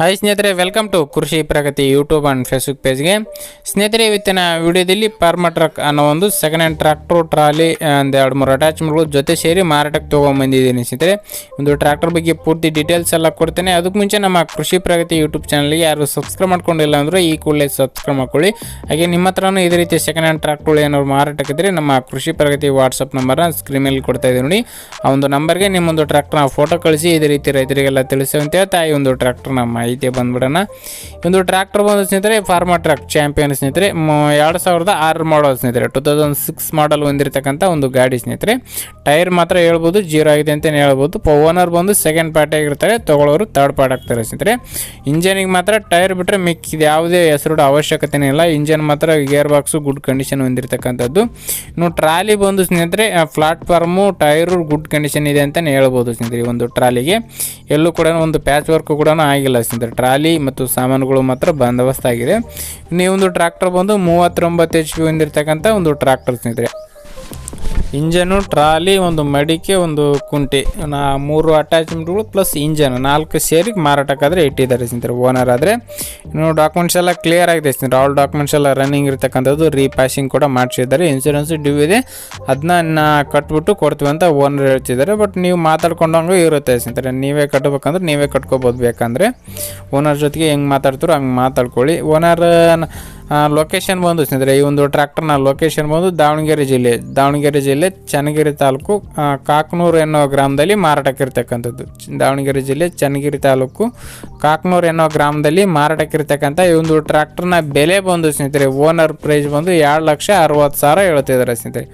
Hi ಸ್ನೇಹಿತರೆ welcome to Krishi Pragati YouTube and Facebook ಪೇಜ್ಗೆ ಸ್ನೇಹಿತರೆ, ಇವತ್ತಿನ ವಿಡಿಯೋದಲ್ಲಿ ಪರ್ಮ ಟ್ರಕ್ ಅನ್ನೋ ಒಂದು ಸೆಕೆಂಡ್ ಹ್ಯಾಂಡ್ ಟ್ರ್ಯಾಕ್ಟ್ರು ಟ್ರಾಲಿ ಒಂದು ಎರಡು ಮೂರು ಅಟ್ಯಾಚ್ಮೆಂಟ್ಗಳು ಜೊತೆ ಸೇರಿ ಮಾರಾಟಕ್ಕೆ ತೊಗೊಂಬಂದಿದ್ದೀನಿ ಸ್ನೇಹಿತರೆ. ಒಂದು ಟ್ರ್ಯಾಕ್ಟರ್ ಬಗ್ಗೆ ಪೂರ್ತಿ ಡೀಟೇಲ್ಸ್ ಎಲ್ಲ ಕೊಡ್ತೇನೆ. ಅದಕ್ಕೆ ಮುಂಚೆ ನಮ್ಮ ಕೃಷಿ ಪ್ರಗತಿ ಯೂಟ್ಯೂಬ್ ಚಾನಲ್ಗೆ ಯಾರು ಸಬ್ಸ್ಕ್ರೈಬ್ ಮಾಡ್ಕೊಂಡಿಲ್ಲ ಅಂದರೆ ಈ ಕೂಡಲೇ ಸಬ್ಸ್ಕ್ರೈಬ್ ಮಾಡ್ಕೊಳ್ಳಿ. ಹಾಗೆ ನಿಮ್ಮ ಹತ್ರನೂ ಇದೇ ರೀತಿ ಸೆಕೆಂಡ್ ಹ್ಯಾಂಡ್ ಟ್ರ್ಯಾಕ್ಟರ್ಗಳು ಏನಾದ್ರು ಮಾರಾಟಕ್ಕಿದ್ರೆ ನಮ್ಮ ಕೃಷಿ ಪ್ರಗತಿ ವಾಟ್ಸಪ್ ನಂಬರ್ನ ಸ್ಕ್ರೀನ್ ಮೇಲೆ ಕೊಡ್ತಾ ಇದ್ದೀವಿ ನೋಡಿ. ಆ ಒಂದು ನಂಬರ್ಗೆ ನಿಮ್ಮೊಂದು ಟ್ರ್ಯಾಕ್ಟರ್ನ ಫೋಟೋ ಕಳಿಸಿ, ಇದೇ ರೀತಿ ರೈತರಿಗೆಲ್ಲ ತಿಳಿಸಿ ಅಂತ ಹೇಳ್ತಾ ಈ ಒಂದು ಟ್ರ್ಯಾಕ್ಟರ್ನ ಮಾಹಿತಿ ಬಂದ್ಬಿಡೋಣ. ಒಂದು ಟ್ರ್ಯಾಕ್ಟರ್ ಬಂದು ಸ್ನೇಹಿತರೆ, ಫಾರ್ಮಾ ಟ್ರ್ಯಾಕ್ ಚಾಂಪಿಯನ್ ಸ್ನೇಹಿತರೆ ಎರಡು ಸಾವಿರದ ಆರು ಮಾಡಲ್ ಸ್ನೇಹಿತರೆ, ಟೂ ತೌಸಂಡ್ ಸಿಕ್ಸ್ ಮಾಡಲ್ ಹೊಂದಿರತಕ್ಕಂಥ ಒಂದು ಗಾಡಿ ಸ್ನೇಹಿತರೆ. ಟೈರ್ ಮಾತ್ರ ಹೇಳ್ಬೋದು, ಜೀರೋ ಆಗಿದೆ ಅಂತಲೇ ಹೇಳ್ಬೋದು. ಓನರ್ ಬಂದು ಸೆಕೆಂಡ್ ಪಾರ್ಟಿ ಆಗಿರ್ತಾರೆ ತೊಗೊಳೋರು ಥರ್ಡ್ ಪಾರ್ಟ್ ಆಗ್ತಾರೆ ಸ್ನೇಹಿತರೆ. ಇಂಜನಿಗೆ ಮಾತ್ರ ಟೈರ್ ಬಿಟ್ಟರೆ ಮಿಕ್ಕಿದ ಯಾವುದೇ ಹೆಸರು ಅವಶ್ಯಕತೆನೇ ಇಲ್ಲ. ಇಂಜನ್ ಮಾತ್ರ ಗೇರ್ ಬಾಕ್ಸು ಗುಡ್ ಕಂಡೀಷನ್ ಹೊಂದಿರತಕ್ಕಂಥದ್ದು. ಇನ್ನು ಟ್ರಾಲಿ ಬಂದು ಸ್ನೇಹಿತರೆ ಪ್ಲಾಟ್ಫಾರ್ಮು ಟೈರು ಗುಡ್ ಕಂಡೀಷನ್ ಇದೆ ಅಂತಲೇ ಹೇಳ್ಬೋದು ಸ್ನೇಹಿತರೆ ಒಂದು ಟ್ರಾಲಿಗೆ. ಎಲ್ಲೂ ಕೂಡ ಒಂದು ಪ್ಯಾಚ್ ವರ್ಕ್ ಕೂಡ ಆಗಿಲ್ಲ ಸ್ನೇಹಿತರೆ. ಟ್ರಾಲಿ ಮತ್ತು ಸಾಮಾನುಗಳು ಮಾತ್ರ ಬಂದೋಬಸ್ತ್ ಆಗಿದೆ ಇನ್ನು ಒಂದು ಟ್ರ್ಯಾಕ್ಟರ್ ಬಂದು ಮೂವತ್ತೊಂಬತ್ತು ಎಚ್ ಪಿ ಹೊಂದಿರತಕ್ಕಂಥ ಒಂದು ಟ್ರ್ಯಾಕ್ಟರ್ ಸ್ನೇಹಿತರೆ ಇಂಜನು, ಟ್ರಾಲಿ, ಒಂದು ಮಡಿಕೆ, ಒಂದು ಕುಂಟೆ. ನಾ ಮೂರು ಅಟ್ಯಾಚ್ಮೆಂಟ್ಗಳು ಪ್ಲಸ್ ಇಂಜನ್. ನಾಲ್ಕು ಸೇರಿ ಮಾರಾಟಕ್ಕಾದರೆ ಇಟ್ಟಿದ್ದಾರೆ ಸ್ನೇಹಿತರೆ ಓನರ್ ಆದರೆ. ಇನ್ನು ಡಾಕ್ಯುಮೆಂಟ್ಸ್ ಎಲ್ಲ ಕ್ಲಿಯರ್ ಆಗಿದೆ ಸ್ನೇಹಿತರೆ. ಆಲ್ ಡಾಕ್ಯುಮೆಂಟ್ಸ್ ಎಲ್ಲ ರನ್ನಿಂಗ್ ಇರ್ತಕ್ಕಂಥದ್ದು ರೀಪಾಸಿಂಗ್ ಕೂಡ ಮಾಡಿಸಿದ್ದಾರೆ. ಇನ್ಸೂರೆನ್ಸ್ ಡ್ಯೂ ಇದೆ. ಅದನ್ನ ಕಟ್ಬಿಟ್ಟು ಕೊಡ್ತೀವಿ ಅಂತ ಓನರ್ ಹೇಳ್ತಿದ್ದಾರೆ. ಬಟ್ ನೀವು ಮಾತಾಡ್ಕೊಂಡಂಗೆ ಇರುತ್ತೆ ಸ್ನೇಹಿತರೆ. ನೀವೇ ಕಟ್ಬೇಕಂದ್ರೆ ನೀವೇ ಕಟ್ಕೋಬೋದು ಬೇಕಂದರೆ. ಓನರ್ ಜೊತೆಗೆ ಹೆಂಗೆ ಮಾತಾಡ್ತಾರೋ ಹಂಗೆ ಮಾತಾಡ್ಕೊಳ್ಳಿ. ಓನರ್ ಲೊಕೇಶನ್ ಬಂದು ಸ್ನೇಹಿತರೆ, ಈ ಒಂದು ಟ್ರ್ಯಾಕ್ಟರ್ನ ಲೊಕೇಶನ್ ಬಂದು ದಾವಣಗೆರೆ ಜಿಲ್ಲೆ. ದಾವಣಗೆರೆ ಜಿಲ್ಲೆ ಚನ್ನಗಿರಿ ತಾಲೂಕು ಕಾಕನೂರು ಎನ್ನೋ ಗ್ರಾಮದಲ್ಲಿ ಮಾರಾಟಕ್ಕಿರ್ತಕ್ಕಂಥದ್ದು ಇರ್ತಕ್ಕಂಥದ್ದು. ದಾವಣಗೆರೆ ಜಿಲ್ಲೆ ಚನ್ನಗಿರಿ ತಾಲೂಕು, ಕಾಕನೂರು ಎನ್ನೋ ಗ್ರಾಮದಲ್ಲಿ ಮಾರಾಟಕ್ಕಿರ್ತಕ್ಕಂಥ ಈ ಒಂದು ಟ್ರ್ಯಾಕ್ಟರ್ನ ಬೆಲೆ ಬಂದು ಸ್ನೇಹಿತರೆ ಓನರ್ ಪ್ರೈಸ್ ಬಂದು ಎರಡು ಲಕ್ಷ ಅರವತ್ತು ಸಾವಿರ ಹೇಳ್ತಿದ್ದಾರೆ ಸ್ನೇಹಿತರೆ.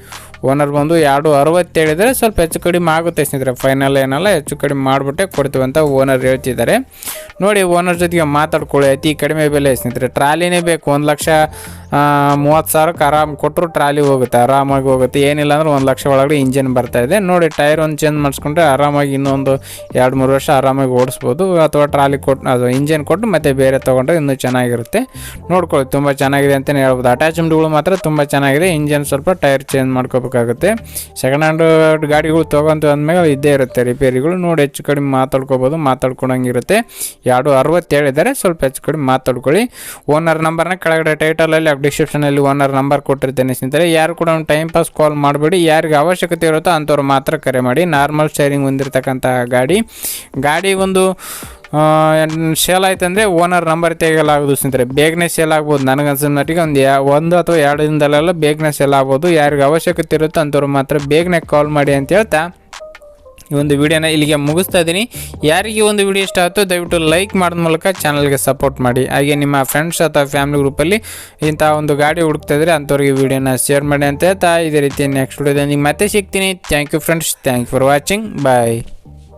ಓನರ್ ಬಂದು ಎರಡು ಅರವತ್ತು ಹೇಳಿದರೆ ಸ್ವಲ್ಪ ಹೆಚ್ಚು ಕಡಿಮೆ ಆಗುತ್ತೆ ಸ್ನೇಹಿತರೆ. ಫೈನಲ್ ಏನಲ್ಲ, ಹೆಚ್ಚು ಕಡಿಮೆ ಮಾಡಿಬಿಟ್ಟೆ ಕೊಡ್ತೀವಿ ಅಂತ ಓನರ್ ಹೇಳ್ತಿದ್ದಾರೆ. ನೋಡಿ ಓನರ್ ಜೊತೆಗೆ ಮಾತಾಡ್ಕೊಳ್ಳಿ. ಅತಿ ಕಡಿಮೆ ಬೆಲೆ ಸ್ನೇಹಿತರೆ. ಟ್ರಾಲಿನೇ ಬೇಕು. ಒಂದು ಲಕ್ಷ ಮೂವತ್ತು ಸಾವಿರಕ್ಕೆ ಆರಾಮ್ ಕೊಟ್ಟರು ಟ್ರಾಲಿ ಹೋಗುತ್ತೆ. ಆರಾಮಾಗಿ ಹೋಗುತ್ತೆ. ಏನಿಲ್ಲ ಅಂದ್ರೆ ಒಂದು ಲಕ್ಷ ಒಳಗಡೆ ಇಂಜಿನ್ ಬರ್ತಾ ಇದೆ. ನೋಡಿ ಟೈರ್ ಒಂದು ಚೇಂಜ್ ಮಾಡಿಸ್ಕೊಂಡ್ರೆ ಆರಾಮಾಗಿ ಇನ್ನೊಂದು ಎರಡು, ಮೂರು ವರ್ಷ ಆರಾಮಾಗಿ ಓಡಿಸ್ಬೋದು. ಅಥವಾ ಟ್ರಾಲಿ ಕೊಟ್ಟು ಅದು ಇಂಜಿನ್ ಕೊಟ್ಟು ಮತ್ತೆ ಬೇರೆ ತೊಗೊಂಡ್ರೆ ಇನ್ನೂ ಚೆನ್ನಾಗಿರುತ್ತೆ. ನೋಡ್ಕೊಳ್ಳಿ, ತುಂಬ ಚೆನ್ನಾಗಿದೆ ಅಂತಲೇ ಹೇಳ್ಬೋದು. ಅಟ್ಯಾಚ್ಮೆಂಟ್ಗಳು ಮಾತ್ರ ತುಂಬ ಚೆನ್ನಾಗಿದೆ. ಇಂಜಿನ್ ಸ್ವಲ್ಪ ಟೈರ್ ಚೇಂಜ್ ಮಾಡ್ಕೋಬೇಕಾಗುತ್ತೆ ಸೆಕೆಂಡ್ ಹ್ಯಾಂಡ್ ಗಾಡಿಗಳು ತೊಗೊಂತ ಅಂದಮೇಲೆ ಇದ್ದೇ ಇರುತ್ತೆ. ರಿಪೇರಿಗಳು ನೋಡಿ ಹೆಚ್ಚು ಕಡಿಮೆ ಮಾತಾಡ್ಕೋಬೋದು, ಮಾತಾಡ್ಕೊಳಂಗಿರುತ್ತೆ. ಎರಡು ಅರವತ್ತು ಇದ್ದಾರೆ ಸ್ವಲ್ಪ ಹೆಚ್ಚು ಕಡಿಮೆ ಮಾತಾಡ್ಕೊಳ್ಳಿ. ಓನರ್ ನಂಬರ್ನ ಕೆಳಗಡೆ ಟೈಟಲಲ್ಲಿ ಡಿಸ್ಕ್ರಿಪ್ಷನಲ್ಲಿ ಓನರ್ ನಂಬರ್ ಕೊಟ್ಟಿರ್ತೇನೆ ಸ್ನೇಹಿತರೆ. ಯಾರು ಕೂಡ ಒಂದು ಟೈಮ್ ಪಾಸ್ ಕಾಲ್ ಮಾಡಬೇಡಿ. ಯಾರಿಗೆ ಅವಶ್ಯಕತೆ ಇರುತ್ತೋ ಅಂಥವ್ರು ಮಾತ್ರ ಕರೆ ಮಾಡಿ. ನಾರ್ಮಲ್ ಶೇರಿಂಗ್ ಹೊಂದಿರತಕ್ಕಂಥ ಗಾಡಿ. ಗಾಡಿ ಒಂದು ಸೇಲ್ ಆಯ್ತಂದರೆ ಓನರ್ ನಂಬರ್ ತೆಗೆಯಲಾಗೋದು ಸ್ನೇಹಿತರೆ. ಬೇಗನೆ ಸೇಲ್ ಆಗ್ಬೋದು. ನನಗನ್ಸಿದ ಮಟ್ಟಿಗೆ ಒಂದು ಒಂದು ಅಥವಾ ಎರಡು ದಿನದಲ್ಲೆಲ್ಲ ಬೇಗನೆ ಸೇಲ್ ಆಗ್ಬೋದು. ಯಾರಿಗೆ ಅವಶ್ಯಕತೆ ಇರುತ್ತೋ ಅಂಥವ್ರು ಮಾತ್ರ ಬೇಗನೆ ಕಾಲ್ ಮಾಡಿ ಅಂತ ಹೇಳ್ತಾ ಈ ಒಂದು ವಿಡಿಯೋನ ಇಲ್ಲಿಗೆ ಮುಗಿಸ್ತಾ ಇದ್ದೀನಿ. ಯಾರಿಗೆ ಒಂದು ವಿಡಿಯೋ ಇಷ್ಟ ಆಯಿತು ದಯವಿಟ್ಟು ಲೈಕ್ ಮಾಡಿದ ಮೂಲಕ ಚಾನಲ್ಗೆ ಸಪೋರ್ಟ್ ಮಾಡಿ. ಹಾಗೆ ನಿಮ್ಮ ಫ್ರೆಂಡ್ಸ್ ಅಥವಾ ಫ್ಯಾಮಿಲಿ ಗ್ರೂಪಲ್ಲಿ ಇಂಥ ಒಂದು ಗಾಡಿ ಹುಡುಕ್ತಾ ಇದ್ರೆ ಅಂಥವ್ರಿಗೆ ವಿಡಿಯೋನ ಶೇರ್ ಮಾಡಿ ಅಂತ ಹೇಳ್ತಾ ಇದೇ ರೀತಿ ನೆಕ್ಸ್ಟ್ ವಿಡಿಯೋದಲ್ಲಿ ಮತ್ತೆ ಸಿಗ್ತೀನಿ. Thank you friends thank you for watching bye